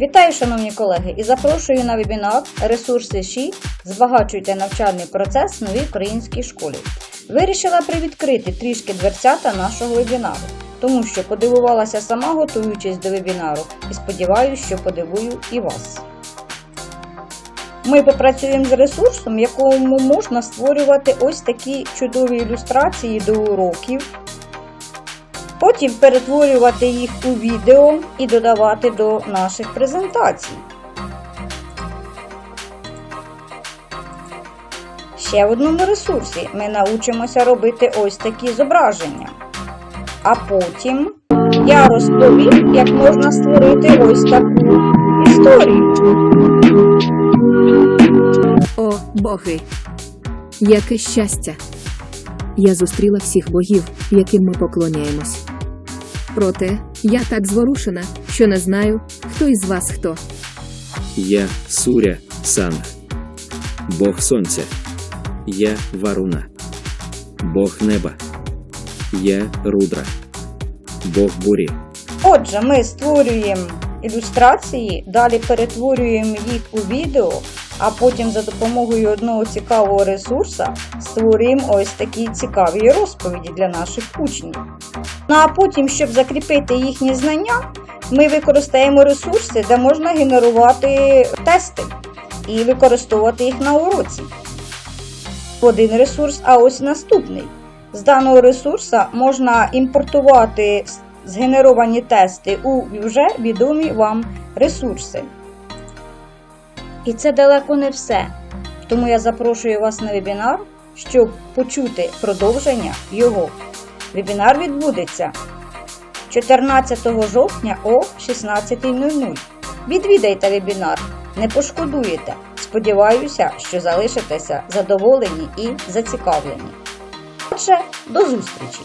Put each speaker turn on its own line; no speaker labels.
Вітаю, шановні колеги, і запрошую на вебінар Ресурси ЩІ Збагачуйте навчальний процес в новій українській школі. Вирішила привідкрити трішки дверцята нашого вебінару, тому що подивувалася сама, готуючись до вебінару, і сподіваюся, що подивую і вас. Ми попрацюємо з ресурсом, якому можна створювати ось такі чудові ілюстрації до уроків. Потім перетворювати їх у відео і додавати до наших презентацій. Ще в одному ресурсі ми научимося робити ось такі зображення. А потім я розповім, як можна створити ось таку історію.
О, боги! Яке щастя! Я зустріла всіх богів, яким ми поклоняємось. Проте я так зворушена, що не знаю, хто із вас хто.
Я Суря Санг, Бог Сонця. Я Варуна, Бог неба. Я Рудра, Бог бурі.
Отже, ми створюємо ілюстрації, далі перетворюємо їх у відео, а потім за допомогою одного цікавого ресурсу створюємо ось такі цікаві розповіді для наших учнів. Ну а потім, щоб закріпити їхні знання, ми використаємо ресурси, де можна генерувати тести і використовувати їх на уроці. Один ресурс, а ось наступний. З даного ресурсу можна імпортувати згенеровані тести у вже відомі вам ресурси. І це далеко не все. Тому я запрошую вас на вебінар, щоб почути продовження його. Вебінар відбудеться 14 жовтня о 16.00. Відвідайте вебінар, не пошкодуєте. Сподіваюся, що залишитеся задоволені і зацікавлені. Отже, до зустрічі!